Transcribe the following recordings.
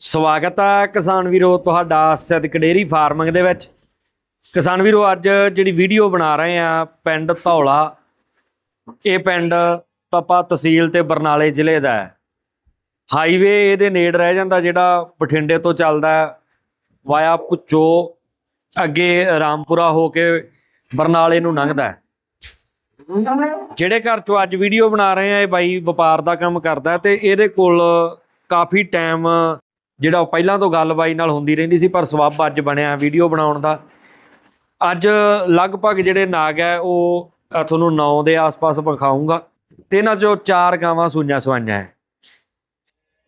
ਸਵਾਗਤ ਹੈ ਕਿਸਾਨ ਵੀਰੋ ਤੁਹਾਡਾ ਸਿੱਧਕ ਡੇਰੀ ਫਾਰਮਿੰਗ ਦੇ ਵਿੱਚ। ਕਿਸਾਨ ਵੀਰੋ, ਅੱਜ ਜਿਹੜੀ ਵੀਡੀਓ ਬਣਾ ਰਹੇ ਆ ਪਿੰਡ ਧੌਲਾ, ਇਹ ਪਿੰਡ ਤਪਾ ਤਹਿਸੀਲ ਤੇ ਬਰਨਾਲੇ ਜ਼ਿਲ੍ਹੇ ਦਾ ਹੈ। ਹਾਈਵੇ ਇਹਦੇ ਨੇੜ ਰਹਿ ਜਾਂਦਾ ਜਿਹੜਾ ਬਠਿੰਡੇ ਤੋਂ ਚੱਲਦਾ ਵਾਇਆ ਪੁੱਚੋ ਅੱਗੇ ਰਾਮਪੁਰਾ ਹੋ ਕੇ ਬਰਨਾਲੇ ਨੂੰ ਲੰਘਦਾ ਜਿਹੜੇ ਘਰ ਚੋਂ ਅੱਜ ਵੀਡੀਓ ਬਣਾ ਰਹੇ ਆ, ਇਹ ਬਾਈ ਵਪਾਰ ਦਾ ਕੰਮ ਕਰਦਾ ਹੈ ਤੇ ਇਹਦੇ ਕੋਲ ਕਾਫੀ ਟਾਈਮ ਜਿਹੜਾ ਉਹ ਪਹਿਲਾਂ ਤੋਂ ਗੱਲਬਾਈ ਨਾਲ ਹੁੰਦੀ ਰਹਿੰਦੀ ਸੀ, ਪਰ ਸਬੱਬ ਅੱਜ ਬਣਿਆ ਵੀਡੀਓ ਬਣਾਉਣ ਦਾ। ਅੱਜ ਲਗਭਗ ਜਿਹੜੇ ਨਾਗ ਹੈ, ਉਹ ਤੁਹਾਨੂੰ 9 ਦੇ ਆਸ-ਪਾਸ ਵਿਖਾਉਂਗਾ ਤੇ ਇਹਨਾਂ ਚੋਂ ਚਾਰ ਗਾਵਾਂ ਸੂਈਆਂ ਸਵਾਈਆਂ ਹੈ।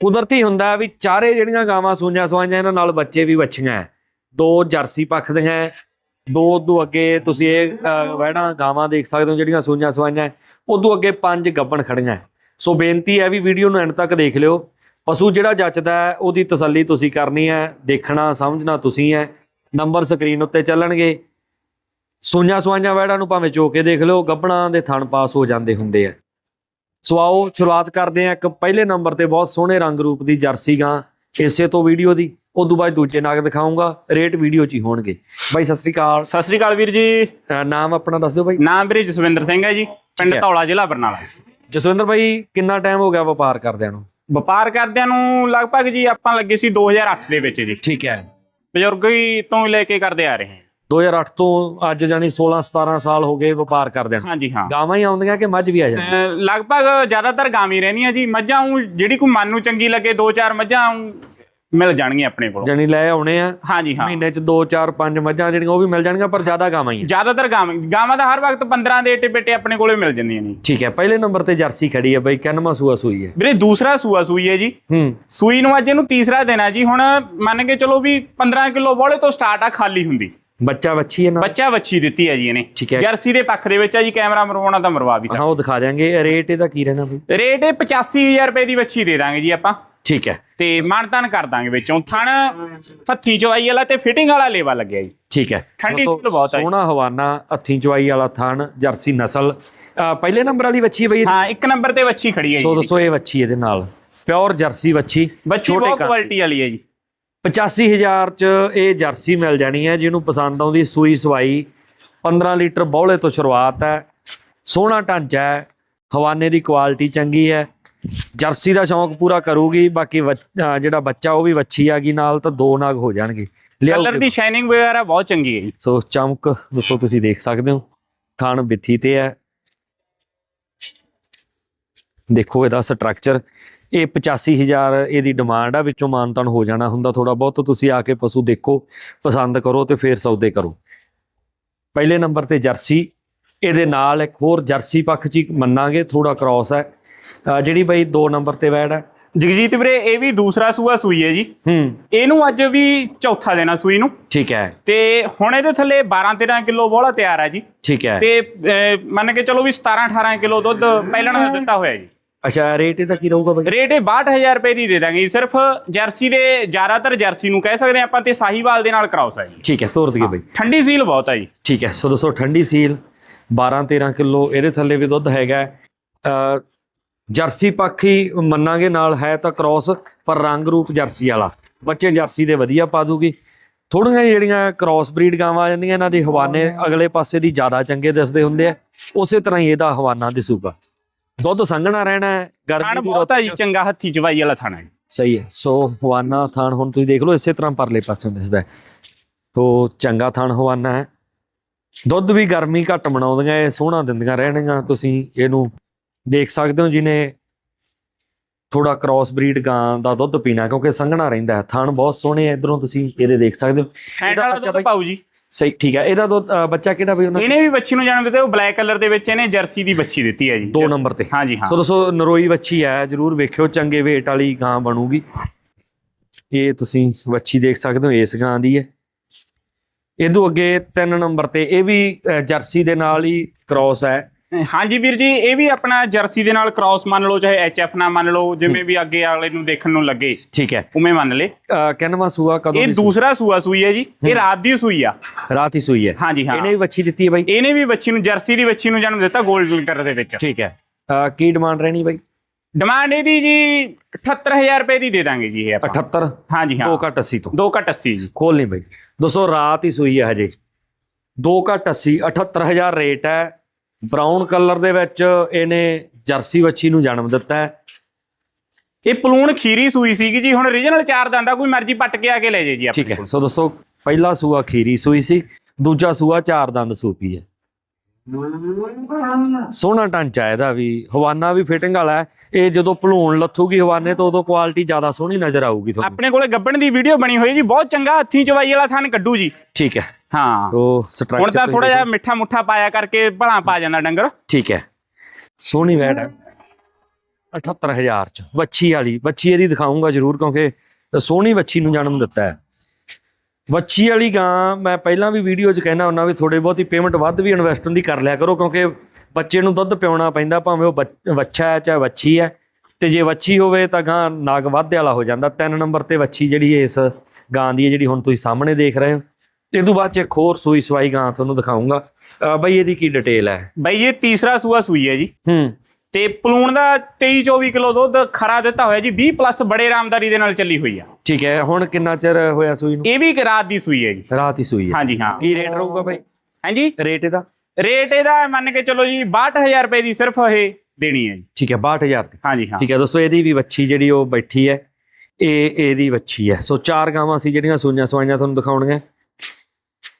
ਕੁਦਰਤੀ ਹੁੰਦਾ ਵੀ ਚਾਰੇ ਜਿਹੜੀਆਂ ਗਾਵਾਂ ਸੂਈਆਂ ਸਵਾਈਆਂ ਇਹਨਾਂ ਨਾਲ ਬੱਚੇ ਵੀ ਵੱਛੀਆਂ ਦੋ ਜਰਸੀ ਪੱਖ ਦੀਆਂ ਹੈ, ਦੋ ਤੋਂ ਅੱਗੇ ਤੁਸੀਂ ਇਹ ਵਹਿਣਾ ਗਾਵਾਂ ਦੇਖ ਸਕਦੇ ਹੋ ਜਿਹੜੀਆਂ ਸੂਈਆਂ ਸਵਾਈਆਂ ਉਦੋਂ ਅੱਗੇ ਪੰਜ ਗੱਬਣ ਖੜੀਆਂ ਸੋ ਬੇਨਤੀ ਹੈ ਵੀ ਵੀਡੀਓ ਨੂੰ ਐਂਡ ਤੱਕ ਦੇਖ ਲਿਓ। ਪਸ਼ੂ ਜਿਹੜਾ ਜੱਚਦਾ ਹੈ ਉਹਦੀ ਤਸੱਲੀ ਤੁਸੀਂ ਕਰਨੀ ਹੈ ਦੇਖਣਾ ਸਮਝਣਾ ਤੁਸੀਂ ਹੈ। ਨੰਬਰ ਸਕਰੀਨ ਉੱਤੇ ਚੱਲਣਗੇ। ਸੂਈਆਂ ਸਵਾਈਆਂ ਵਹਿੜਾਂ ਨੂੰ ਭਾਵੇਂ ਚੋ ਕੇ ਦੇਖ ਲਿਓ ਗੱਬਣਾ ਦੇ ਥਣ ਪਾਸ ਹੋ ਜਾਂਦੇ ਹੁੰਦੇ ਆ। ਸੋ ਆਓ ਸ਼ੁਰੂਆਤ ਕਰਦੇ ਹਾਂ। ਇੱਕ ਪਹਿਲੇ ਨੰਬਰ ਤੇ ਬਹੁਤ ਸੋਹਣੇ ਰੰਗ ਰੂਪ ਦੀ ਜਰਸੀ ਗਾਂ ਇਸੇ ਤੋਂ ਵੀਡੀਓ ਦੀ। ਉਦੋਂ ਬਾਅਦ ਦੂਜੇ ਨਾਗ ਦਿਖਾਉਂਗਾ ਰੇਟ ਵੀਡੀਓ 'ਚ ਹੀ ਹੋਣਗੇ। ਬਾਈ ਸਤਿ ਸ੍ਰੀ ਅਕਾਲ। ਸਤਿ ਸ੍ਰੀ ਅਕਾਲ ਵੀਰ ਜੀ। ਨਾਮ ਆਪਣਾ ਦੱਸ ਦਿਓ ਬਾਈ। ਨਾਮ ਵੀਰੇ ਜਸਵਿੰਦਰ ਸਿੰਘ ਹੈ ਜੀ ਪਿੰਡ। ਧੌਲਾ ਜ਼ਿਲ੍ਹਾ ਬਰਨਾਲਾ। ਜਸਵਿੰਦਰ ਬਾਈ ਕਿੰਨਾ ਟਾਈਮ ਹੋ ਗਿਆ ਵਪਾਰ ਕਰਦਿਆਂ ਨੂੰ? ਵਪਾਰ ਕਰਦਿਆਂ ਨੂੰ ਲਗਭਗ ਜੀ ਆਪਾਂ ਲੱਗੇ ਸੀ 2008 ਦੇ ਵਿੱਚ ਜੀ। ਠੀਕ ਹੈ। ਬਜ਼ੁਰਗ ਹੀ ਤੋਂ ਹੀ ਲੈ ਕੇ ਕਰਦੇ ਆ ਰਹੇ ਹਾਂ। 2008 ਤੋਂ ਅੱਜ ਜਾਨੀ 16 17 ਸਾਲ ਹੋ ਗਏ ਵਪਾਰ ਕਰਦਿਆਂ ਨੂੰ। ਹਾਂਜੀ ਹਾਂ। ਗਾਵਾਂ ਹੀ ਆਉਂਦੀਆਂ ਕਿ ਮੱਝ ਵੀ ਆ ਜਾਂਦੀ? ਅਹ ਲਗਭਗ ਜ਼ਿਆਦਾਤਰ ਗਾਵੀ ਰਹਿੰਦੀਆਂ ਜੀ। ਮੱਝਾਂ ਊਂ ਜਿਹੜੀ ਕੋਈ ਮਨ ਨੂੰ ਚੰਗੀ ਲੱਗੇ ਦੋ ਚਾਰ ਮੱਝਾਂ ਮਿਲ ਜਾਣਗੀਆਂ ਆਪਣੇ ਕੋਲ। ਜਾਨੀ ਲੈ ਆਉਣੇ ਆ। ਹਾਂਜੀ ਹਾਂ। ਮਹੀਨੇ ਚ 2 4 5 ਮੱਝਾਂ ਜਿਹੜੀਆਂ ਉਹ ਵੀ ਮਿਲ ਜਾਣਗੀਆਂ ਪਰ ਜ਼ਿਆਦਾ ਗਾਵਾਂ ਹੀ ਆ। ਜ਼ਿਆਦਾਤਰ ਗਾਵਾਂ ਗਾਵਾਂ ਦਾ ਹਰ ਵਕਤ 15 ਦੇ ਏਟੇ ਬੇਟੇ ਆਪਣੇ ਕੋਲੇ ਮਿਲ ਜਾਂਦੀਆਂ ਨੇ। ਠੀਕ ਹੈ ਪਹਿਲੇ ਨੰਬਰ ਤੇ ਜਰਸੀ ਖੜੀ ਹੈ ਬਾਈ ਕਿੰਨਵਾਂ ਸੂਆ ਸੂਈ ਹੈ? ਵੀਰੇ ਦੂਸਰਾ ਸੂਆ ਸੂਈ ਹੈ ਜੀ। ਹੂੰ। ਸੂਈ ਨੂੰ ਅੱਜ ਇਹਨੂੰ ਤੀਸਰਾ ਦਿਨ ਹੈ ਜੀ। ਹੁਣ ਮੰਨ ਕੇ ਚਲੋ ਵੀ 15 ਕਿਲੋ ਬੋਲੇ ਤੋਂ ਸਟਾਰਟ ਆ ਖਾਲੀ ਹੁੰਦੀ। ਬੱਚਾ ਵੱਛੀ ਹੈ ਨਾ ਬੱਚਾ ਵੱਛੀ ਦਿੱਤੀ ਹੈ ਜੀ ਇਹਨੇ। ਠੀਕ ਹੈ। ਜਰਸੀ ਦੇ ਪੱਖ ਦੇ ਵਿੱਚ ਆ ਜੀ ਕੈਮਰਾ ਮਰਵਾਉਣਾ ਤਾਂ ਮਰਵਾ ਵੀ ਹਾਂ ਉਹ ਦਿਖਾ ਦਿਆਂਗੇ। ਰੇਟ ਇਹਦਾ ਕੀ ਰਹਿਣਾ ਬਈ? ਸਕਦਾ। ਰੇਟ ਇਹ 85000 ਰੁਪਏ ਦੀ ਵੱਛੀ ਦੇ ਦਾਂਗੇ ਜੀ ਆਪਾਂ। ਠੀਕ ਹੈ। ਤੇ ਮਾਨਤਾਨ ਕਰ ਦਾਂਗੇ ਵਿੱਚੋਂ। ਥਣ ਫੱਥੀ ਚਵਾਈ ਵਾਲਾ ਤੇ ਫਿਟਿੰਗ ਵਾਲਾ ਲੇਵਾ ਲੱਗਿਆ ਜੀ। ਠੀਕ ਹੈ। ਠੰਡੀ ਸੀਲ ਬਹੁਤ ਹੈ। ਸੋਹਣਾ ਹਵਾਨਾ ਹੱਥੀਂ ਚਵਾਈ ਵਾਲਾ ਥਣ ਜਰਸੀ ਨਸਲ। ਪਹਿਲੇ ਨੰਬਰ ਵਾਲੀ ਵੱਛੀ ਬਈ ਹਾਂ ਇੱਕ ਨੰਬਰ ਤੇ ਵੱਛੀ ਖੜੀ ਹੈ ਸੋ ਜੀ ਦੱਸੋ ਇਹ ਵੱਛੀ ਇਹਦੇ ਨਾਲ। ਪਿਓਰ ਜਰਸੀ ਵੱਛੀ ਵੱਛੀ ਛੋਟੇ ਬਹੁਤ ਕੱਦ ਕੁਆਲਿਟੀ ਵਾਲੀ ਹੈ ਜੀ। 85000 ਚ ਇਹ ਜਰਸੀ ਮਿਲ ਜਾਣੀ ਹੈ ਜਿਹਨੂੰ ਪਸੰਦ ਆਉਂਦੀ ਸੂਈ ਸਵਾਈ। 15 ਲੀਟਰ ਬੌਲੇ ਤੋਂ ਸ਼ੁਰੂਆਤ ਹੈ। ਸੋਹਣਾ ਢਾਂਚਾ ਹੈ। ਹਵਾਨੇ ਦੀ ਕੁਆਲਿਟੀ ਚੰਗੀ ਹੈ। ਜਰਸੀ ਦਾ ਸ਼ੌਂਕ ਪੂਰਾ ਕਰੂਗੀ ਬਾਕੀ ਜਿਹੜਾ ਬੱਚਾ ਉਹ ਵੀ ਵੱਛੀ ਆਗੀ ਨਾਲ ਤਾਂ ਦੋ ਨਾਗ ਹੋ ਜਾਣਗੇ। ਕਲਰ ਦੀ ਸ਼ਾਈਨਿੰਗ ਵਗੈਰਾ ਬਹੁਤ ਚੰਗੀ ਹੈ ਸੋ ਚਮਕ ਦੱਸੋ ਤੁਸੀਂ ਦੇਖ ਸਕਦੇ ਹੋ ਥਣ ਬਿੱਥੀ ਤੇ ਹੈ। ਦੇਖੋ ਇਹਦਾ ਸਟਰਕਚਰ ਇਹ 85000 ਇਹਦੀ ਡਿਮਾਂਡ ਆ ਵਿੱਚੋਂ ਮਾਨਤਨ ਹੋ ਜਾਣਾ ਹੁੰਦਾ ਥੋੜਾ ਬਹੁਤ ਤੁਸੀਂ ਆ ਕੇ ਪਸ਼ੂ ਦੇਖੋ ਪਸੰਦ ਕਰੋ ਤੇ ਫੇਰ ਸੌਦੇ ਕਰੋ। ਪਹਿਲੇ ਨੰਬਰ ਤੇ ਜਰਸੀ ਇਹਦੇ ਨਾਲ ਇੱਕ ਹੋਰ ਜਰਸੀ ਪੱਖ ਚ ਮੰਨਾਂਗੇ ਥੋੜਾ ਕ੍ਰਾਸ ਹੈ। ਜਿਹੜੀ ਬਈ 2 ਨੰਬਰ ਤੇ ਵੈੜ ਹੈ ਜਗਜੀਤ ਵੀਰੇ ਇਹ ਵੀ ਦੂਸਰਾ ਸੂਆ ਸੂਈ ਹੈ ਜੀ। ਹੂੰ। ਇਹਨੂੰ ਅੱਜ ਵੀ ਚੌਥਾ ਦੇਣਾ ਸੂਈ ਨੂੰ। ਠੀਕ ਹੈ। ਤੇ ਹੁਣ ਇਹਦੇ ਥੱਲੇ 12 13 ਕਿਲੋ ਬੋਲਾ ਤਿਆਰ ਹੈ ਜੀ। ਠੀਕ ਹੈ। ਤੇ ਮੰਨ ਕੇ ਚਲੋ ਵੀ 17 18 ਕਿਲੋ ਦੁੱਧ ਪਹਿਲਣ ਦਾ ਦਿੱਤਾ ਹੋਇਆ ਜੀ। ਅੱਛਾ ਰੇਟ ਇਹਦਾ ਕੀ ਰਹੂਗਾ ਬਈ? ਰੇਟ ਇਹ 62000 ਰੁਪਏ ਦੀ ਦੇ ਦਾਂਗੇ ਸਿਰਫ ਜਰਸੀ ਦੇ ਜ਼ਿਆਦਾਤਰ ਜਰਸੀ ਨੂੰ ਕਹਿ ਸਕਦੇ ਆਪਾਂ ਤੇ ਸਾਹੀਵਾਲ ਦੇ ਨਾਲ ਕਰਾਉਸ ਹੈ ਜੀ ਠੀਕ ਹੈ ਤੋਰ ਦਈਏ ਬਈ। ਠੰਡੀ ਸੀਲ ਬਹੁਤ ਹੈ ਜੀ। ਠੀਕ ਹੈ ਸੋ ਦੋਸਤੋ ਠੰਡੀ ਸੀਲ 12 13 ਕਿਲੋ ਇਹਦੇ ਥੱਲੇ ਵੀ ਦੁੱਧ ਹੈਗਾ। ਜਰਸੀ ਪੱਖੀ ਮੰਨਾਂਗੇ ਨਾਲ ਹੈ ਤਾਂ ਕ੍ਰਾਸ ਪਰ ਰੰਗ ਰੂਪ ਜਰਸੀ ਵਾਲਾ। ਬੱਚੇ ਜਰਸੀ ਦੇ ਵਧੀਆ ਪਾ ਦੂਗੀ। ਥੋੜੀਆਂ ਜਿਹੜੀਆਂ ਕ੍ਰਾਸ ਬਰੀਡ ਗਾਵਾਂ ਆ ਜਾਂਦੀਆਂ ਇਹਨਾਂ ਦੇ ਹਵਾਨੇ ਅਗਲੇ ਪਾਸੇ ਦੀ ਜ਼ਿਆਦਾ ਚੰਗੇ ਦਿਸਦੇ ਹੁੰਦੇ ਆ। ਉਸੇ ਤਰ੍ਹਾਂ ਹੀ ਇਹਦਾ ਹਵਾਨਾ ਦਿਸੂਗਾ। ਦੁੱਧ ਸੰਘਣਾ ਰਹਿਣਾ ਹੈ ਗਰਮੀ ਥਣ ਦੀ ਬਹੁਤ ਰੁੱਤ ਹੈ ਜੀ ਚੰਗਾ ਹੱਥੀ ਚਵਾਈ ਵਾਲਾ ਥਣ ਹੈ। ਸਹੀ ਹੈ ਸੋ ਹਵਾਨਾ ਥਾਨ ਹੁਣ ਤੁਸੀਂ ਦੇਖ ਲਓ ਇਸੇ ਤਰ੍ਹਾਂ ਪਰਲੇ ਪਾਸਿਓਂ ਦਿਸਦਾ ਹੈ। ਸੋ ਚੰਗਾ ਥਾਨ ਹਵਾਨਾ ਹੈ। ਦੁੱਧ ਵੀ ਗਰਮੀ ਘੱਟ ਬਣਾਉਂਦੀਆਂ ਇਹ ਸੋਹਣਾ ਦਿੰਦੀਆਂ ਰਹਿਣਗੀਆਂ ਤੁਸੀਂ ਇਹਨੂੰ ਦੇਖ ਸਕਦੇ ਹੋ ਜਿਹਨੇ ਥੋੜਾ ਕ੍ਰਾਸ ਬਰੀਡ ਗਾਂ ਦਾ ਦੁੱਧ ਪੀਣਾ ਕਿਉਂਕਿ ਸੰਘਣਾ ਰਹਿੰਦਾ ਹੈ ਥਣ ਬਹੁਤ ਸੋਹਣੇ ਆ ਇਧਰੋਂ ਤੁਸੀਂ ਇਹਦੇ ਦੇਖ ਸਕਦੇ ਹੋ। ਹੈਂਡ ਇਹਦਾ ਵਾਲਾ ਦੁੱਧ ਪਾਉ ਜੀ। ਸਹੀ ਠੀਕ ਹੈ ਇਹਦਾ ਦੁੱਧ ਬੱਚਾ ਕਿਹੜਾ ਵੀ ਉਹਨਾਂ ਇਹਨੇ ਵੀ ਬੱਚੀ ਨੂੰ ਜਨਮ ਦਿੱਤਾ ਉਹ ਬਲੈਕ ਕਲਰ ਦੇ ਵਿੱਚ ਇਹਨੇ ਜਰਸੀ ਦੀ ਬੱਚੀ ਦਿੱਤੀ ਹੈ ਜੀ ਦੋ ਨੰਬਰ ਤੇ। ਹਾਂਜੀ ਹਾਂ। ਸੋ ਦੋਸਤੋ ਨਰੋਈ ਵੱਛੀ ਹੈ ਜਰੂਰ ਵੇਖਿਓ ਚੰਗੇ ਵੇਟ ਵਾਲੀ ਗਾਂ ਬਣੂਗੀ। ਇਹ ਤੁਸੀਂ ਵੱਛੀ ਦੇਖ ਸਕਦੇ ਹੋ ਇਸ ਗਾਂ ਦੀ ਹੈ। ਇਹਦੋਂ ਅੱਗੇ ਤਿੰਨ ਨੰਬਰ ਤੇ ਇਹ ਵੀ ਜਰਸੀ ਦੇ ਨਾਲ ਹੀ ਕ੍ਰਾਸ ਹੈ। ਹਾਂਜੀ ਵੀਰ ਜੀ ਇਹ ਵੀ ਆਪਣਾ ਜਰਸੀ ਦੇ ਨਾਲ ਕ੍ਰਾਸ ਮੰਨ ਲਓ ਚਾਹੇ ਐਚਐਫ ਨਾ ਮੰਨ ਲਓ ਜਿਵੇਂ ਵੀ ਅੱਗੇ ਵਾਲੇ ਨੂੰ ਦੇਖਣ ਨੂੰ ਲੱਗੇ। ਠੀਕ ਹੈ। ਉਵੇਂ ਮੰਨ ਲੇ ਕਿੰਨਵਾਂ ਸੂਆ ਕਦੋਂ ਇਹ? ਦੂਸਰਾ ਸੂਆ ਸੂਈ ਹੈ ਜੀ। ਇਹ ਰਾਤ ਦੀ ਸੂਈ ਆ। ਰਾਤ ਹੀ ਸੂਈ ਹੈ। ਹਾਂਜੀ ਹਾਂ। ਇਹਨੇ ਵੀ ਵੱਛੀ ਦਿੱਤੀ ਹੈ ਬਾਈ? ਇਹਨੇ ਵੀ ਬੱਚੀ ਨੂੰ ਜਰਸੀ ਦੀ ਬੱਚੀ ਨੂੰ ਜਨਮ ਦਿੱਤਾ 골ਡਨ ਕਲਰ ਦੇ ਵਿੱਚ। ਠੀਕ ਹੈ। ਕੀ ਡਿਮਾਂਡ ਰਹਿਣੀ ਬਾਈ? ਡਿਮਾਂਡ ਇਹਦੀ ਜੀ 78000 ਰੁਪਏ ਦੀ ਦੇ ਦਾਂਗੇ ਜੀ ਇਹ ਆਪਾਂ। 78 ਹਾਂਜੀ ਹਾਂ। 2 ਘੱਟ 80 ਤੋਂ। 2 ਘੱਟ 80 ਜੀ। ਖੋਲ ਨਹੀਂ ਬਈ। ਦੋਸਤੋ ਰਾਤ ਹੀ ਸੂਈ ਹੈ ਹਜੇ। 2 ਘੱਟ 80 78000 ਰੇਟ ਹੈ। ਬਰਾਊਨ ਕਲਰ ਦੇ ਵਿੱਚ ਇਹਨੇ ਜਰਸੀ ਵੱਛੀ ਨੂੰ ਜਨਮ ਦਿੱਤਾ ਹੈ। ਇਹ ਪਲੂਣ ਖੀਰੀ ਸੂਈ ਸੀਗੀ ਜੀ ਹੁਣ ਰੀਜਨਲ ਚਾਰ ਦੰਦਾ ਕੋਈ ਮਰਜ਼ੀ ਪੱਟ ਕੇ ਆ ਕੇ ਲੈ ਜੇ ਜੀ ਠੀਕ ਹੈ ਸੋ ਦੋਸਤੋ ਪਹਿਲਾ ਸੂਆ ਖੀਰੀ ਸੂਈ ਸੀ ਦੂਜਾ ਸੂਆ ਚਾਰ ਦੰਦ ਸੂਪੀ ਹੈ। ਸੋਹਣਾ ਢਾਂਚਾ ਇਹਦਾ ਵੀ ਹਵਾਨਾ ਵੀ ਫਿਟਿੰਗ ਵਾਲਾ ਹੈ। ਇਹ ਜਦੋਂ ਭਲੂਣ ਲੱਥੂਗੀ ਹਵਾਨੇ ਤੋਂ ਉਦੋਂ ਕੁਆਲਿਟੀ ਜ਼ਿਆਦਾ ਸੋਹਣੀ ਨਜ਼ਰ ਆਊਗੀ ਤੁਹਾਨੂੰ। ਆਪਣੇ ਕੋਲੇ ਗੱਬਣ ਦੀ ਵੀਡੀਓ ਬਣੀ ਹੋਈ ਜੀ ਬਹੁਤ ਚੰਗਾ ਹੱਥੀਂ ਚਵਾਈ ਵਾਲਾ ਥਣ ਕੱਢੂ ਜੀ। ਠੀਕ ਹੈ। ਹਾਂ। ਉਹ ਸਟਰਕਚਰ ਹੁਣ ਤਾਂ ਥੋੜਾ ਜਿਹਾ ਮਿੱਠਾ ਮੁੱਠਾ ਪਾਇਆ ਕਰਕੇ ਭਲਾ ਪਾ ਜਾਂਦਾ ਡੰਗਰ। ਠੀਕ ਹੈ। ਸੋਹਣੀ ਵੈਟ ਹੈ। 78000 ਚ ਵੱਛੀ ਵਾਲੀ ਵੱਛੀ ਇਹਦੀ ਦਿਖਾਉਂਗਾ ਜ਼ਰੂਰ ਕਿਉਂਕਿ ਸੋਹਣੀ ਵੱਛੀ ਨੂੰ ਜਨਮ ਦਿੱਤਾ ਹੈ। ਵੱਛੀ ਵਾਲੀ ਗਾਂ ਮੈਂ ਪਹਿਲਾਂ ਵੀ ਵੀਡੀਓ 'ਚ ਕਹਿਣਾ ਹੁੰਦਾ ਵੀ ਥੋੜੇ ਬਹੁਤੀ ਪੇਮੈਂਟ ਵੱਧ ਵੀ ਇਨਵੈਸਟ ਦੀ ਕਰ ਲਿਆ ਕਰੋ ਕਿਉਂਕਿ ਬੱਚੇ ਨੂੰ ਦੁੱਧ ਪਿਆਉਣਾ ਪੈਂਦਾ ਭਾਵੇਂ ਉਹ ਵੱਛਾ ਹੈ ਚਾਹੇ ਵੱਛੀ ਹੈ। ਤੇ ਜੇ ਵੱਛੀ ਹੋਵੇ ਤਾਂ ਗਾਂ ਨਾਗ ਵਾਧੇ ਵਾਲਾ ਹੋ ਜਾਂਦਾ। ਤਿੰਨ ਨੰਬਰ ਤੇ ਵੱਛੀ ਜਿਹੜੀ ਇਸ ਗਾਂ ਦੀ ਹੈ ਜਿਹੜੀ ਹੁਣ ਤੁਸੀਂ ਸਾਹਮਣੇ ਦੇਖ ਰਹੇ ਹੋ। ਇਹ ਤੋਂ ਬਾਅਦ ਚ ਇੱਕ ਹੋਰ ਸੂਈ ਸਵਾਈ ਗਾਂ ਤੁਹਾਨੂੰ ਦਿਖਾਉਂਗਾ ਬਈ ਇਹਦੀ ਕੀ ਡਿਟੇਲ ਹੈ? ਬਾਈ ਇਹ ਤੀਸਰਾ ਸੂਆ ਸੂਈ ਹੈ ਜੀ। ਹੂੰ। ਤੇ ਪਲੂਣ ਦਾ 23 24 ਕਿਲੋ ਦੁੱਧ ਖਰਾ ਦਿੱਤਾ ਹੋਇਆ ਜੀ 20 ਪਲੱਸ ਬੜੇ ਆਰਾਮਦਾਰੀ ਦੇ ਨਾਲ ਚੱਲੀ ਹੋਈ ਆ। ਠੀਕ ਹੈ ਹੁਣ ਕਿੰਨਾ ਚਿਰ ਹੋਇਆ ਸੂਈ ਨੂੰ? ਇਹ ਵੀ ਇੱਕ ਰਾਤ ਦੀ ਸੂਈ ਹੈ ਜੀ। ਰਾਤ ਹੀ ਸੂਈ ਹੈ। ਹਾਂਜੀ ਹਾਂ। ਕੀ ਰੇਟ ਰਹੂਗਾ ਭਾਈ ਹਾਂਜੀ? ਰੇਟ ਇਹਦਾ? ਰੇਟ ਇਹਦਾ ਮੰਨ ਕੇ ਚਲੋ ਜੀ 62000 ਰੁਪਏ ਦੀ ਸਿਰਫ ਇਹ ਦੇਣੀ ਹੈ ਜੀ। ਠੀਕ ਹੈ 62000 ਦੀ। ਹਾਂਜੀ ਹਾਂ। ਠੀਕ ਹੈ ਦੋਸਤੋ ਇਹਦੀ ਵੀ ਵੱਛੀ ਜਿਹੜੀ ਉਹ ਬੈਠੀ ਹੈ ਇਹ ਇਹਦੀ ਵੱਛੀ ਹੈ। ਸੋ ਚਾਰ ਗਾਵਾਂ ਸੀ ਜਿਹੜੀਆਂ ਸੂਈਆਂ ਸਵਾਈਆਂ ਤੁਹਾਨੂੰ ਦਿਖਾਉਣੀਆਂ।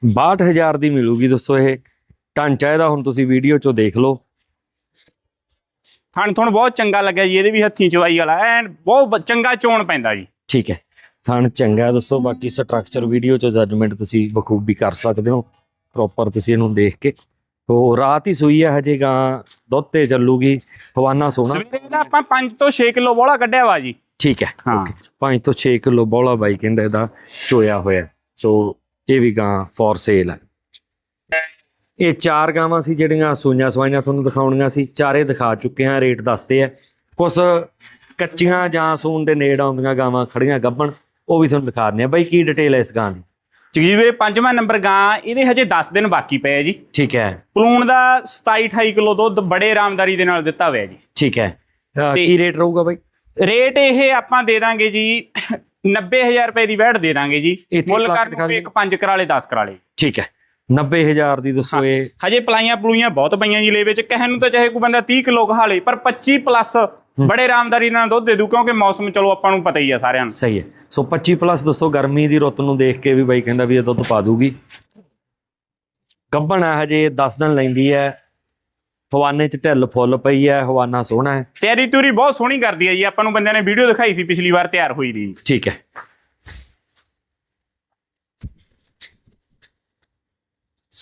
62000 ਦੀ ਮਿਲੂਗੀ ਦੋਸਤੋ ਇਹ। ਢਾਂਚਾ ਇਹਦਾ ਹੁਣ ਤੁਸੀਂ ਵੀਡੀਓ 'ਚੋਂ ਦੇਖ ਲਓ। ਹਾਂ ਤੁਹਾਨੂੰ ਬਹੁਤ ਚੰਗਾ ਲੱਗਿਆ ਜੀ ਇਹਦੇ ਵੀ ਹੱਥੀਂ ਚਵਾਈ ਵਾਲਾ ਐਨ ਬਹੁਤ ਚੰਗਾ ਚੋਣ ਪੈਂਦਾ ਜੀ। ਠੀਕ ਹੈ। ਥਣ ਚੰਗਾ ਹੈ ਦੋਸਤੋ ਬਾਕੀ ਸਟਰਕਚਰ ਵੀਡੀਓ 'ਚ ਜੱਜਮੈਂਟ ਤੁਸੀਂ ਬਖੂਬੀ ਕਰ ਸਕਦੇ ਹੋ ਪ੍ਰੋਪਰ ਤੁਸੀਂ ਇਹਨੂੰ ਦੇਖ ਕੇ। ਉਹ ਰਾਤ ਹੀ ਸੂਈ ਹੈ ਹਜੇ ਗਾਂ ਦੁੱਧ ਤੇ ਚੱਲੂਗੀ ਹਵਾਨਾ ਸੋਹਣਾ। ਸਵੇਰੇ ਦਾ ਆਪਾਂ 5 ਤੋਂ 6 ਕਿਲੋ ਬੋਲਾ ਕੱਢਿਆ ਵਾ ਜੀ। ਠੀਕ ਹੈ ਹਾਂ। ਓਕੇ। 5 ਤੋਂ 6 ਕਿਲੋ ਬੋਲਾ ਬਾਈ ਕਹਿੰਦਾ ਇਹਦਾ ਚੋਇਆ ਹੋਇਆ। ਸੋ ਇਹ ਵੀ ਗਾਂ ਫॉर ਸੇਲ ਹੈ ਇਹ ਚਾਰ ਗਾਵਾਂ ਸੀ ਜਿਹੜੀਆਂ ਸੂਈਆਂ ਸਵਾਈਆਂ ਤੁਹਾਨੂੰ ਦਿਖਾਉਣੀਆਂ ਸੀ। ਚਾਰੇ ਦਿਖਾ ਚੁੱਕੇ ਆ ਰੇਟ ਦੱਸਦੇ ਆ। ਕੁਝ ਕੱਚੀਆਂ ਜਾਂ ਸੂਣ ਦੇ ਨੇੜ ਆਉਂਦੀਆਂ ਗਾਵਾਂ ਖੜੀਆਂ ਗੱਭਣ ਉਹ ਵੀ ਤੁਹਾਨੂੰ ਦਿਖਾ ਦਿੰਦੇ ਆ। ਬਾਈ ਕੀ ਡਿਟੇਲ ਹੈ ਇਸ ਗਾਂ ਦੀ? ਜਗਜੀਤ ਵੀਰੇ ਪੰਜਵਾਂ ਨੰਬਰ ਗਾਂ ਇਹਦੇ ਹਜੇ 10 ਦਿਨ ਬਾਕੀ ਪਏ ਆ ਜੀ। ਠੀਕ ਹੈ। ਪਲੂਣ ਦਾ 27 28 ਕਿਲੋ ਦੁੱਧ ਬੜੇ ਆਰਾਮਦਾਰੀ ਦੇ ਨਾਲ ਦਿੱਤਾ ਹੋਇਆ ਜੀ। ਠੀਕ ਹੈ। ਕੀ ਰੇਟ ਰਹੂਗਾ ਬਾਈ? ਰੇਟ ਇਹ ਆਪਾਂ ਦੇ ਦਾਂਗੇ ਜੀ 90000 ਰੁਪਏ ਦੀ ਵੈਟ ਦੇ ਦਾਂਗੇ ਜੀ। ਮੁੱਲ ਕਰ ਇੱਕ 5 ਕਰਾਲੇ 10 ਕਰਾਲੇ। ਠੀਕ ਹੈ। 90000 ਦੀ ਦੱਸੋ ਇਹ। ਹਜੇ ਪਲਾਈਆਂ ਪਲੂਈਆਂ ਬਹੁਤ ਪਈਆਂ ਜੀ ਲੈ ਵਿੱਚ ਕਹਿਣ ਨੂੰ ਤਾਂ ਚਾਹੇ ਕੋਈ ਬੰਦਾ 30 ਕਿਲੋ ਕਹਾ ਲੇ ਪਰ 25 ਪਲੱਸ ਬੜੇ ਆਰਾਮਦਾਰੀ ਨਾਲ ਦੁੱਧ ਦੇ ਦੂ ਕਿਉਂਕਿ ਮੌਸਮ ਚਲੋ ਆਪਾਂ ਨੂੰ ਪਤਾ ਹੀ ਆ ਸਾਰਿਆਂ ਨੂੰ। ਸਹੀ ਹੈ। ਸੋ 25 ਪਲੱਸ ਦੱਸੋ ਗਰਮੀ ਦੀ ਰੁੱਤ ਨੂੰ ਦੇਖ ਕੇ ਵੀ ਬਾਈ ਕਹਿੰਦਾ ਵੀ ਇਹ ਦੁੱਧ ਪਾ ਦੂਗੀ। ਗੱਭਣ ਹੈ ਹਜੇ 10 ਦਿਨ ਲੈਂਦੀ ਹੈ। ਫਵਾਨੇ ਚ ਢਿੱਲ ਫੁੱਲ ਪਈ ਹੈ ਹਵਾਨਾ ਸੋਹਣਾ ਹੈ। ਤਿਆਰੀ ਤੂਰੀ ਬਹੁਤ ਸੋਹਣੀ ਕਰਦੀ ਹੈ ਜੀ। ਆਪਾਂ ਨੂੰ ਬੰਦਿਆਂ ਨੇ ਵੀਡੀਓ ਦਿਖਾਈ ਸੀ ਪਿਛਲੀ ਵਾਰ ਤਿਆਰ ਹੋਈ ਦੀ। ਠੀਕ ਹੈ।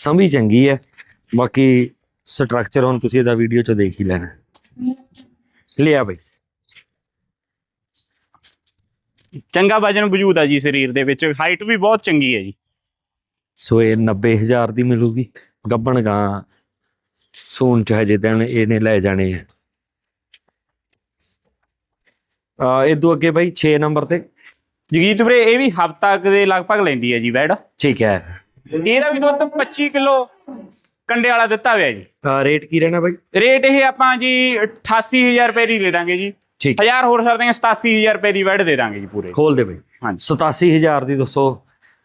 ਸਮੀ ਚੰਗੀ ਹੈ। ਬਾਕੀ ਸਟਰਕਚਰ ਹੁਣ ਤੁਸੀਂ ਇਹਦਾ ਵੀਡੀਓ ਚ ਦੇਖ ਹੀ ਲੈਣਾ। ਲਿਆ ਬਈ। ਚੰਗਾ ਵਜਨ ਵਜੂਦ ਆ ਜੀ ਸਰੀਰ ਦੇ ਵਿੱਚ। ਹਾਈਟ ਵੀ ਬਹੁਤ ਚੰਗੀ ਹੈ ਜੀ। ਸੋ ਇਹ 90000 ਦੀ ਮਿਲੂਗੀ। ਗੱਬਣ ਗਾਂ। ਸੂਨ ਚ ਹਜੇ ਦਿਨ ਇਹਨੇ ਲੈ ਜਾਣੇ ਆ। ਆ ਇਦੋਂ ਅੱਗੇ ਬਾਈ 6 ਨੰਬਰ ਤੇ। ਜਗੀਤ ਵੀਰੇ ਇਹ ਵੀ ਹਫਤਾ ਦੇ ਲਗਭਗ ਲੈਂਦੀ ਹੈ ਜੀ ਵੈੜ। ਠੀਕ ਹੈ। ਇਹਦਾ ਵੀ ਦੁੱਧ 25 ਕਿਲੋ ਕੰਡੇ ਵਾਲਾ ਦਿੱਤਾ ਹੋਇਆ ਜੀ। ਆ ਰੇਟ ਕੀ ਰਹਿਣਾ ਬਾਈ? ਰੇਟ ਇਹ ਆਪਾਂ ਜੀ 88000 ਰੁਪਏ ਦੀ ਦੇ ਦਾਂਗੇ ਜੀ। ਠੀਕ। ਹਜ਼ਾਰ ਹੋਰ ਸਕਦੇ ਹਾਂ 87000 ਰੁਪਏ ਦੀ ਵੈੜ ਦੇ ਦਾਂਗੇ ਜੀ ਪੂਰੇ। ਖੋਲ ਦੇ ਬਾਈ। ਹਾਂਜੀ। 87000 ਦੀ ਦੱਸੋ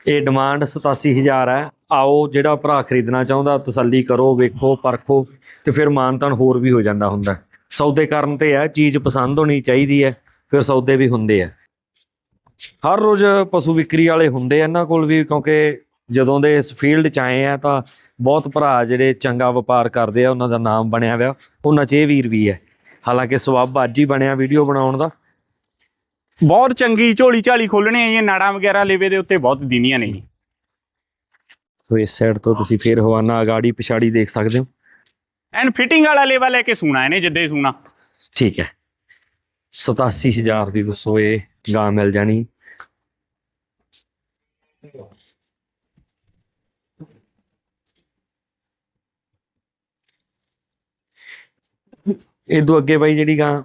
ਇਹ ਡਿਮਾਂਡ 87000 ਹੈ। ਆਓ ਜਿਹੜਾ ਭਰਾ ਖਰੀਦਣਾ ਚਾਹੁੰਦਾ ਤਸੱਲੀ ਕਰੋ ਵੇਖੋ ਪਰਖੋ ਤੇ ਫਿਰ ਮਾਨਤਾਨ ਹੋਰ ਵੀ ਹੋ ਜਾਂਦਾ ਹੁੰਦਾ। ਸੌਦੇ ਕਰਨ ਤੇ ਹੈ ਚੀਜ਼ ਪਸੰਦ ਹੋਣੀ ਚਾਹੀਦੀ ਹੈ ਫਿਰ ਸੌਦੇ ਵੀ ਹੁੰਦੇ ਆ। ਹਰ ਰੋਜ਼ ਪਸ਼ੂ ਵਿਕਰੀ ਵਾਲੇ ਹੁੰਦੇ ਆ ਇਹਨਾਂ ਕੋਲ ਵੀ ਕਿਉਂਕਿ ਜਦੋਂ ਦੇ ਇਸ ਫੀਲਡ ਚ ਆਏ ਆ ਤਾਂ ਬਹੁਤ ਭਰਾ ਜਿਹੜੇ ਚੰਗਾ ਵਪਾਰ ਕਰਦੇ ਆ ਉਹਨਾਂ ਦਾ ਨਾਮ ਬਣਿਆ ਹੋਇਆ। ਉਹਨਾਂ ਚ ਇਹ ਵੀਰ ਵੀ ਹੈ। ਹਾਲਾਂਕਿ ਸਵਾਬ ਅੱਜ ਹੀ ਬਣਿਆ ਵੀਡੀਓ ਬਣਾਉਣ ਦਾ। ਬਹੁਤ ਚੰਗੀ ਝੋਲੀ ਝਾਲੀ ਖੋਲਣੇ ਆ ਇਹ ਨਾੜਾਂ ਵਗੈਰਾ ਲੇਵੇ ਦੇ ਉੱਤੇ ਬਹੁਤ ਦਿਨੀਆਂ ਨੇ। ਜੀ ਸੋ ਇਸ ਸਾਈਡ ਤੋਂ ਤੁਸੀਂ ਫੇਰ ਹਵਾਨਾ ਅਗਾੜੀ ਪਿਛਾੜੀ ਦੇਖ ਸਕਦੇ ਹੋ। ਐਂਡ ਫਿਟਿੰਗ ਵਾਲਾ ਲੇਵਾ ਲੈ ਕੇ ਸੂਣਾ ਇਹਨੇ ਜਿੱਦੇ ਸੂਣਾ। ਠੀਕ ਹੈ। 87000 ਦੀ ਦੱਸੋ ਇਹ ਗਾਂ ਮਿਲ ਜਾਣੀ। ਇਹ ਤੋਂ ਅੱਗੇ ਬਾਈ ਜਿਹੜੀ ਗਾਂ।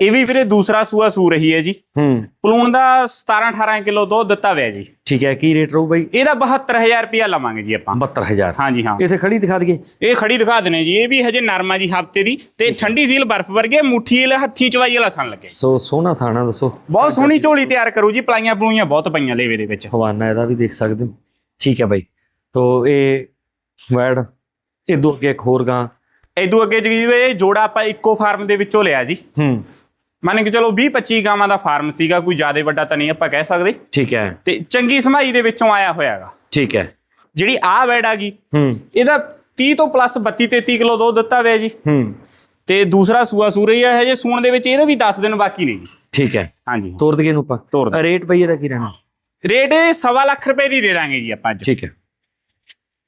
ਇਹ ਵੀ ਵੀਰੇ ਦੂਸਰਾ ਸੂਆ ਸੂ ਰਹੀ ਹੈ ਜੀ। ਹੂੰ। ਪਲੂਣ ਦਾ 17 18 ਕਿਲੋ ਦੁੱਧ ਦਿੱਤਾ ਹੋਇਆ ਜੀ। ਠੀਕ ਹੈ ਕੀ ਰੇਟ ਰਹੂ ਬਾਈ? ਇਹਦਾ 72000 ਰੁਪਇਆ ਲਵਾਂਗੇ ਜੀ ਆਪਾਂ। 72000 ਹਾਂਜੀ ਹਾਂ ਇਸੇ ਖੜੀ ਦਿਖਾ ਦਈਏ। ਇਹ ਖੜੀ ਦਿਖਾ ਦਨੇ ਜੀ। ਇਹ ਵੀ ਹਜੇ ਨਰਮਾ ਜੀ ਹਫ਼ਤੇ ਦੀ ਤੇ ਠੰਡੀ ਸੀਲ ਬਰਫ਼ ਵਰਗੇ ਮੁੱਠੀ ਵਾਲਾ ਹੱਥੀ ਚਵਾਈ ਵਾਲਾ ਥਣ ਲੱਗੇ। ਸੋ ਸੋਹਣਾ ਥਾਣਾ ਦੱਸੋ। ਬਹੁਤ ਸੋਹਣੀ ਝੋਲੀ ਤਿਆਰ ਕਰੂ ਜੀ। ਪਲਾਈਆਂ ਪਲੂਈਆਂ ਬਹੁਤ ਪਈਆਂ ਲੇਵੇ ਦੇ ਵਿੱਚ। ਹਵਾਨਾ ਇਹਦਾ ਵੀ ਦੇਖ ਸਕਦੇ ਹੋ। ਠੀਕ ਹੈ ਬਾਈ। ਤੋ ਇਹ ਵੈੜ ਇਦੋਂ ਅੱਗੇ ਇੱਕ ਹੋਰ ਗਾਂ। ਇਦੋਂ ਅੱਗੇ ਜੀ ਇਹ ਜੋੜਾ ਆਪਾਂ ਇੱਕੋ ਫਾਰਮ ਦੇ ਵਿੱਚੋਂ ਲਿਆ ਜੀ। ਹੂੰ। ਮੰਨ ਕੇ ਚਲੋ 20 25 ਗਾਵਾਂ ਦਾ ਫਾਰਮ ਸੀਗਾ ਕੋਈ ਜ਼ਿਆਦਾ ਵੱਡਾ ਤਾਂ ਨਹੀਂ ਆਪਾਂ ਕਹਿ ਸਕਦੇ। ਠੀਕ ਹੈ। ਤੇ ਚੰਗੀ ਸਮਾਈ ਦੇ ਵਿੱਚੋਂ ਆਇਆ ਹੋਇਆਗਾ। ਠੀਕ ਹੈ। ਜਿਹੜੀ ਆਹ ਵੈੜ ਆ ਗਈ ਹੂੰ। ਇਹਦਾ 30 ਤੋਂ ਪਲੱਸ 32 33 ਕਿਲੋ ਦੁੱਧ ਦਿੱਤਾ ਹੋਇਆ ਜੀ। ਹੂੰ। ਤੇ ਦੂਸਰਾ ਸੂਆ ਸੂ ਰਹੀ ਹੈ ਹਜੇ ਸੂਣ ਦੇ ਵਿੱਚ ਇਹਦੇ ਵੀ 10 ਦਿਨ ਬਾਕੀ ਨੇ ਜੀ। ਠੀਕ ਹੈ। ਹਾਂਜੀ। ਤੋਰ ਦਈਏ ਨੂੰ ਆਪਾਂ। ਰੇਟ ਬਈ ਇਹਦਾ ਕੀ ਰਹਿਣਾ? ਰੇਟ ਇਹ ਸਵਾ ਲੱਖ ਰੁਪਏ ਦੀ ਦੇ ਦਾਂਗੇ ਜੀ ਆਪਾਂ ਅੱਜ। ਠੀਕ ਹੈ।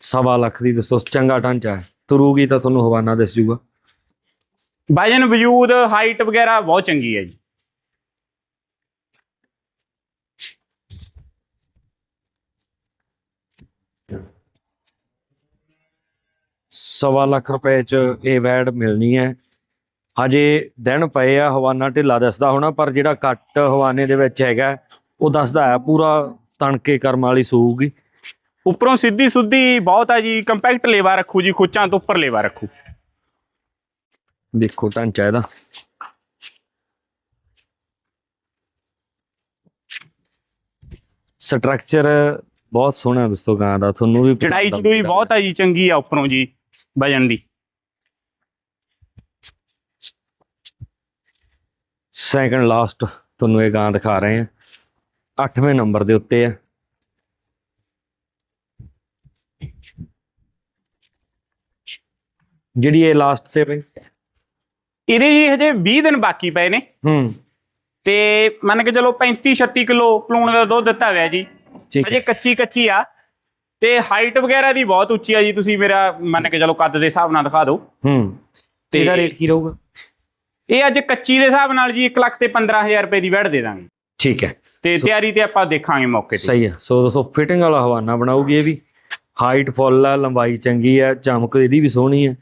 ਸਵਾ ਲੱਖ ਦੀ ਦੱਸੋ ਚੰਗਾ ਢਾਂਚਾ ਹੈ। ਤੁਰੂਗੀ ਤਾਂ ਤੁਹਾਨੂੰ ਹਵਾਨਾ ਦਿਸ ਜੂਗਾ। ਵਜਨ ਵਜੂਦ ਹਾਈਟ ਵਗੈਰਾ ਬਹੁਤ ਚੰਗੀ ਹੈ ਜੀ। ਸਵਾ ਲੱਖ ਰੁਪਏ ਚ ਇਹ ਵੈੜ ਮਿਲਣੀ ਹੈ। ਹਜੇ ਦਿਨ ਪਏ ਆ ਹਵਾਨਾ ਢਿੱਲਾ ਦੱਸਦਾ ਹੋਣਾ ਪਰ ਜਿਹੜਾ ਕੱਟ ਹਵਾਨੇ ਦੇ ਵਿੱਚ ਹੈਗਾ ਉਹ ਦੱਸਦਾ ਹੈ। ਪੂਰਾ ਤਣਕੇ ਕਰਮ ਵਾਲੀ ਸੂਊਗੀ। ਉੱਪਰੋਂ ਸਿੱਧੀ ਸੁੱਧੀ ਬਹੁਤ ਆ ਜੀ ਕੰਪੈਕਟ ਲੇਵਾ ਰੱਖੂ ਜੀ ਖੁੱਚਾਂ ਤੋਂ ਉੱਪਰ ਲੇਵਾ ਰੱਖੂ। ਦੇਖੋ ਢਾਂਚਾ ਇਹਦਾ। ਸਟਰਕਚਰ ਬਹੁਤ ਸੋਹਣਾ ਦੱਸੋ ਗਾਂ ਦਾ ਤੁਹਾਨੂੰ ਵੀ ਚੜਾਈ ਚੜੂਈ। ਬਹੁਤ ਆ ਜੀ ਚੰਗੀ ਆ ਉੱਪਰੋਂ ਜੀ ਵਜਨ ਦੀ। ਸੈਕੰਡ ਲਾਸਟ ਤੁਹਾਨੂੰ ਇਹ ਗਾਂ ਦਿਖਾ ਰਹੇ ਹਾਂ। 8ਵੇਂ ਨੰਬਰ ਦੇ ਉੱਤੇ ਆ ਜਿਹੜੀ ਇਹ ਲਾਸਟ ਤੇ ਪਈ ਇਹਦੇ ਜੀ ਹਜੇ 20 ਦਿਨ ਬਾਕੀ ਪਏ ਨੇ। ਹੂੰ। ਤੇ ਮੰਨ ਕੇ ਚਲੋ 35 36 ਕਿਲੋ ਪਲੂਣ ਦਾ ਦੁੱਧ ਦਿੱਤਾ ਹੋਇਆ ਜੀ। ਹਜੇ ਕੱਚੀ ਕੱਚੀ ਆ। ਤੇ ਹਾਈਟ ਵਗੈਰਾ ਦੀ ਬਹੁਤ ਉੱਚੀ ਆ ਜੀ। ਤੁਸੀਂ ਮੇਰਾ ਮੰਨ ਕੇ ਚਲੋ ਕੱਦ ਦੇ ਹਿਸਾਬ ਨਾਲ ਦਿਖਾ ਦਿਓ। ਹੂੰ। ਤੇ- ਇਹਦਾ ਰੇਟ ਕੀ ਰਹੂਗਾ? ਇਹ ਅੱਜ ਕੱਚੀ ਦੇ ਹਿਸਾਬ ਨਾਲ ਜੀ 1 ਲੱਖ ਤੇ 15000 ਰੁਪਏ ਦੀ ਵੜ ਦੇ ਦਾਂਗੇ। ਠੀਕ ਹੈ। ਤੇ ਤਿਆਰੀ ਤੇ ਆਪਾਂ ਦੇਖਾਂਗੇ ਮੌਕੇ ਤੇ। ਸਹੀ ਹੈ। ਸੋ ਦੋਸਤੋ ਫਿਟਿੰਗ ਵਾਲਾ ਹਵਾਨਾ ਬਣਾਉਗੀ ਇਹ ਵੀ। ਹਾਈਟ ਫੁੱਲ ਹੈ ਲੰਬਾਈ ਚੰਗੀ ਹੈ ਚਮਕ ਇਹਦੀ ਵੀ ਸੋਹਣੀ ਹੈ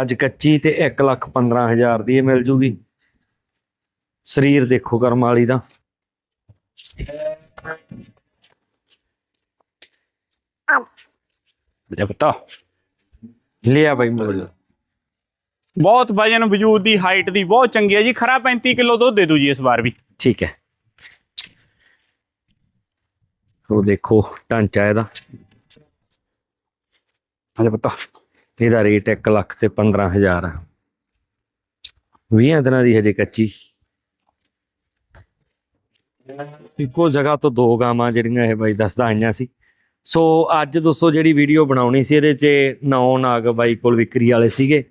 ਅੱਜ ਕੱਚੀ ਤੇ 1 ਲੱਖ 15 ਹਜ਼ਾਰ ਦੀ ਇਹ ਮਿਲ ਜੂਗੀ। ਸਰੀਰ ਦੇਖੋ ਕਰਮ ਵਾਲੀ ਦਾ। ਜੇ ਪਤਾ। ਲਿਆ ਬਾਈ ਮੁੱਲ ਬਹੁਤ ਵਜਨ ਵਜੂਦ ਦੀ ਹਾਈਟ ਦੀ ਬਹੁਤ ਚੰਗੀ ਹੈ ਜੀ। ਖਰਾ 35 ਕਿਲੋ ਦੁੱਧ ਦੇ ਦੂ ਜੀ ਇਸ ਵਾਰ ਵੀ। ਠੀਕ ਹੈ। ਉਹ ਦੇਖੋ ਢਾਂਚਾ ਇਹਦਾ। ਅਜੇ ਪਤਾ। ਇਹਦਾ ਰੇਟ 1 ਲੱਖ ਤੇ 15000 ਆ। 20 ਦਿਨਾਂ ਦੀ ਹਜੇ ਕੱਚੀ। ਇੱਕੋ ਜਗ੍ਹਾ ਤੋਂ ਦੋ ਗਾਵਾਂ ਜਿਹੜੀਆਂ ਇਹ ਬਾਈ ਦੱਸਦਾ ਆਈਆਂ ਸੀ। ਸੋ ਅੱਜ ਦੋਸਤੋ ਜਿਹੜੀ ਵੀਡੀਓ ਬਣਾਉਣੀ ਸੀ, ਇਹਦੇ 'ਚ ਨੌ ਨਾਗ ਬਾਈ ਕੋਲ ਵਿਕਰੀ ਵਾਲੇ ਸੀਗੇ।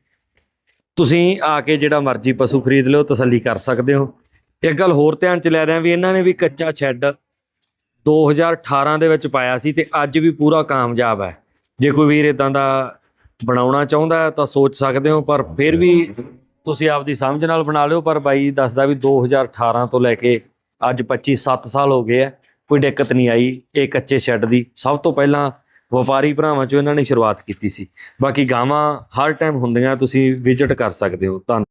ਤੁਸੀਂ ਆ ਕੇ ਜਿਹੜਾ ਮਰਜ਼ੀ ਪਸ਼ੂ ਖਰੀਦ ਲਿਓ, ਤਸੱਲੀ ਕਰ ਸਕਦੇ ਹੋ। ਇੱਕ ਗੱਲ ਹੋਰ ਧਿਆਨ ਚ ਲੈ ਰਿਹਾ ਵੀ ਇਹਨਾਂ ਨੇ ਵੀ ਕੱਚਾ ਸ਼ੈੱਡ 2018 ਦੇ ਵਿੱਚ ਪਾਇਆ ਸੀ ਤੇ ਅੱਜ ਵੀ ਪੂਰਾ ਕਾਮਯਾਬ ਹੈ। ਜੇ ਕੋਈ ਵੀਰ ਇਦਾਂ ਦਾ ਬਣਾਉਣਾ ਚਾਹੁੰਦਾ ਤਾਂ ਸੋਚ ਸਕਦੇ ਹੋ, ਪਰ ਫਿਰ ਵੀ ਤੁਸੀਂ ਆਪਦੀ ਸਮਝ ਨਾਲ ਬਣਾ ਲਿਓ। ਪਰ ਬਾਈ ਦੱਸਦਾ ਵੀ 2018 ਤੋਂ ਲੈ ਕੇ ਅੱਜ 25 7 ਸਾਲ ਹੋ ਗਏ ਆ, ਕੋਈ ਦਿੱਕਤ ਨਹੀਂ ਆਈ। ਇਹ ਕੱਚੇ ਸ਼ੈੱਡ ਦੀ ਸਭ ਤੋਂ ਪਹਿਲਾਂ ਵਪਾਰੀ ਭਰਾਵਾਂ ਚੋਂ ਇਹਨਾਂ ਨੇ ਸ਼ੁਰੂਆਤ ਕੀਤੀ ਸੀ। ਬਾਕੀ ਗਾਵਾਂ ਹਰ ਟਾਈਮ ਹੁੰਦੀਆਂ, ਤੁਸੀਂ ਵਿਜ਼ਿਟ ਕਰ ਸਕਦੇ ਹੋ। ਧੰਨ